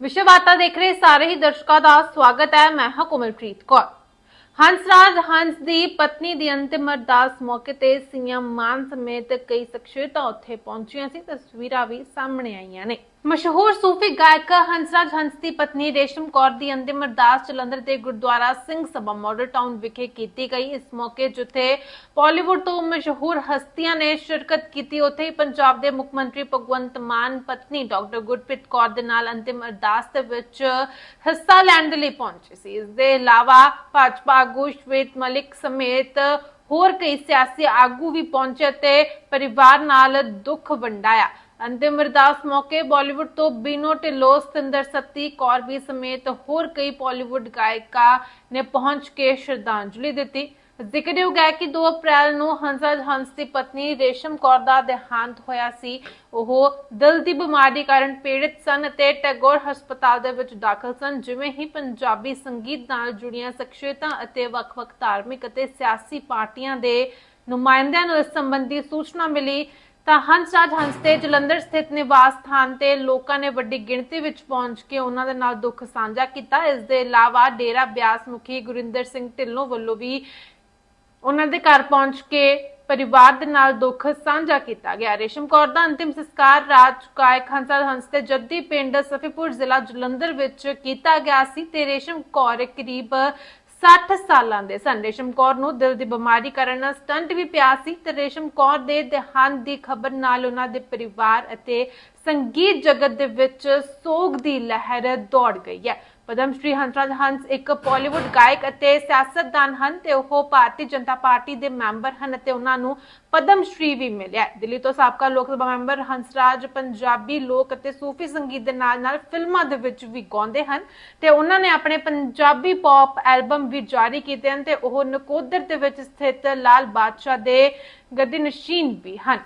ਵਿਸ਼ਵ ਵਾਰਤਾ ਦੇਖ ਰਹੇ ਸਾਰੇ ਹੀ ਦਰਸ਼ਕਾਂ ਦਾ ਸਵਾਗਤ ਹੈ। ਮੈਂ ਹਾਂ ਕੋਮਲਪ੍ਰੀਤ ਕੌਰ। ਹੰਸਰਾਜ ਹੰਸ ਦੀ ਪਤਨੀ ਦੀ ਅੰਤਿਮ ਅਰਦਾਸ ਮੌਕੇ ਤੇ ਸੀਐਮ ਮਾਨ ਸਮੇਤ ਕਈ ਸ਼ਖਸੀਅਤਾਂ ਉੱਥੇ ਪਹੁੰਚੀਆਂ ਸੀ, ਤਸਵੀਰਾਂ ਵੀ ਸਾਹਮਣੇ ਆਈਆਂ ਨੇ। ਮਸ਼ਹੂਰ ਸੂਫੀ ਗਾਇਕ ਹੰਸਰਾਜ ਹੰਸ ਦੀ ਪਤਨੀ ਰੇਸ਼ਮ ਕੌਰ ਦੀ ਅੰਤਿਮ ਅਰਦਾਸ ਜਲੰਧਰ ਦੇ ਗੁਰਦੁਆਰਾ ਸਿੰਘ ਸਭਾ ਮਾਡਲ ਟਾਊਨ ਵਿਖੇ ਕੀਤੀ ਗਈ। ਇਸ ਮੌਕੇ ਜਿੱਥੇ ਬਾਲੀਵੁੱਡ ਤੋਂ ਮਸ਼ਹੂਰ ਹਸਤੀਆਂ ਨੇ ਸ਼ਿਰਕਤ ਕੀਤੀ, ਉੱਥੇ ਹੀ ਪੰਜਾਬ ਦੇ ਮੁੱਖ ਮੰਤਰੀ ਭਗਵੰਤ ਮਾਨ, ਪਤਨੀ ਡਾਕਟਰ ਗੁਰਪ੍ਰੀਤ ਕੌਰ ਦੇ ਨਾਲ ਅੰਤਿਮ ਅਰਦਾਸ ਦੇ ਵਿੱਚ ਹਿੱਸਾ ਲੈਣ ਦੇ ਲਈ ਪਹੁੰਚੇ ਸੀ। ਇਸ ਦੇ ਇਲਾਵਾ ਭਾਜਪਾ ਆਗੂ ਸ਼ਵੇਤ ਮਲਿਕ ਸਮੇਤ ਹੋਰ ਕਈ ਸਿਆਸੀ ਆਗੂ ਵੀ ਪਹੁੰਚੇ ਤੇ ਪਰਿਵਾਰ ਨਾਲ ਦੁੱਖ ਵੰਡਾਇਆ ਅੰਤਿਮ ਅਰਦਾਸ ਮੌਕੇ ਬਾਲੀਵੁੱਡ ਤੋਂ ਬੀਨੋ ਢਿੱਲੋਂ ਸਤਿੰਦਰ ਸੱਤੀ ਕੌਰ ਵੀ ਸਮੇਤ ਹੋਰ ਕਈ ਬਾਲੀਵੁੱਡ ਗਾਇਕਾਂ ਨੇ ਪਹੁੰਚ ਕੇ ਸ਼ਰਧਾਂਜਲੀ ਦਿੱਤੀ ਜ਼ਿਕਰਯੋਗ ਹੈ ਕਿ 2 ਅਪ੍ਰੈਲ ਨੂੰ ਹੰਸਰਾਜ ਹੰਸ ਦੀ ਪਤਨੀ ਰੇਸ਼ਮ ਕੌਰ ਦਾ ਦੇਹਾਂਤ ਹੋਇਆ ਸੀ। ਉਹ ਦਿਲ ਦੀ ਬਿਮਾਰੀ ਕਾਰਨ ਪੀੜਿਤ ਸਨ ਅਤੇ ਟੈਗੋਰ ਹਸਪਤਾਲ ਦੇ ਵਿੱਚ ਦਾਖਲ ਸਨ, ਜਿਵੇਂ ਹੀ ਪੰਜਾਬੀ ਸੰਗੀਤ ਨਾਲ ਜੁੜੀਆਂ ਸ਼ਖਸੀਅਤਾਂ ਅਤੇ ਵੱਖ-ਵੱਖ ਧਾਰਮਿਕ ਅਤੇ ਸਿਆਸੀ ਪਾਰਟੀਆਂ ਦੇ ਨੁਮਾਇੰਦਿਆਂ ਨੂੰ ਇਸ ਸੰਬੰਧੀ ਸੂਚਨਾ ਮਿਲੀ ਤਾਂ ਹੰਸਰਾਜ ਹੰਸ ਦੇ ਜਲੰਧਰ ਸਥਿਤ ਨਿਵਾਸ ਸਥਾਨ ਤੇ ਲੋਕਾਂ ਨੇ ਵੱਡੀ ਗਿਣਤੀ ਵਿੱਚ ਪਹੁੰਚ ਕੇ ਉਹਨਾਂ ਦੇ ਨਾਲ ਦੁੱਖ ਸਾਂਝਾ ਕੀਤਾ। ਇਸ ਦੇ ਇਲਾਵਾ ਡੇਰਾ ਬਿਆਸ ਮੁਖੀ ਗੁਰਿੰਦਰ ਸਿੰਘ ਢਿੱਲੋਂ ਵੱਲੋਂ ਵੀ ਉਹਨਾਂ ਦੇ ਘਰ ਪਹੁੰਚ ਕੇ ਪਰਿਵਾਰ ਦੇ ਨਾਲ ਦੁੱਖ ਸਾਂਝਾ ਕੀਤਾ ਗਿਆ। ਰੇਸ਼ਮ ਕੌਰ ਦਾ ਅੰਤਿਮ ਸੰਸਕਾਰ ਰਾਜ ਗਾਇਕ ਹੰਸਰਾਜ ਹੰਸ ਦੇ ਜੱਦੀ ਪਿੰਡ ਸਫੀਪੁਰ ਜ਼ਿਲ੍ਹਾ ਜਲੰਧਰ ਵਿੱਚ ਕੀਤਾ ਗਿਆ ਸੀ ਤੇ ਰੇਸ਼ਮ ਕੌਰ ਕਰੀਬ 60 ਸਾਲਾਂ ਦੇ ਸਨ। ਰੇਸ਼ਮ ਕੌਰ ਨੂੰ ਦਿਲ ਦੀ ਬਿਮਾਰੀ ਕਾਰਨ ਸਟੰਟ ਵੀ ਪਿਆ ਸੀ ਤੇ ਰੇਸ਼ਮ ਕੌਰ ਦੇ ਦੇਹਾਂਤ ਦੀ ਖਬਰ ਨਾਲ ਉਹਨਾਂ ਦੇ ਪਰਿਵਾਰ ਅਤੇ ਸੰਗੀਤ ਜਗਤ ਦੇ ਵਿੱਚ ਸੋਗ ਦੀ ਲਹਿਰ ਦੌੜ ਗਈ ਹੈ। ਪਦਮ ਸ਼੍ਰੀ ਹੰਸਰਾਜ ਹੰਸ ਇੱਕ ਬਾਲੀਵੁੱਡ ਗਾਇਕ ਅਤੇ ਸਿਆਸਤਦਾਨ ਹਨ ਤੇ ਉਹ ਭਾਰਤੀ ਜਨਤਾ ਪਾਰਟੀ ਦੇ ਮੈਂਬਰ ਹਨ ਅਤੇ ਉਹਨਾਂ ਨੂੰ ਪਦਮ ਸ਼੍ਰੀ ਵੀ ਮਿਲਿਆ ਦਿੱਲੀ ਤੋਂ ਸਾਬਕਾ ਲੋਕ ਸਭਾ ਮੈਂਬਰ ਹੰਸਰਾਜ ਪੰਜਾਬੀ ਲੋਕ ਅਤੇ ਸੂਫੀ ਸੰਗੀਤ ਦੇ ਨਾਲ-ਨਾਲ ਫਿਲਮਾਂ ਦੇ ਵਿੱਚ ਵੀ ਗਾਉਂਦੇ ਹਨ ਤੇ ਉਹਨਾਂ ਨੇ ਆਪਣੇ ਪੰਜਾਬੀ ਪੌਪ ਐਲਬਮ ਵੀ ਜਾਰੀ ਕੀਤੇ ਹਨ ਤੇ ਉਹ ਨਕੋਦਰ ਦੇ ਵਿੱਚ ਸਥਿਤ ਲਾਲ ਬਾਦਸ਼ਾਹ ਦੇ ਗੱਦੀ ਨਸ਼ੀਨ ਵੀ ਹਨ।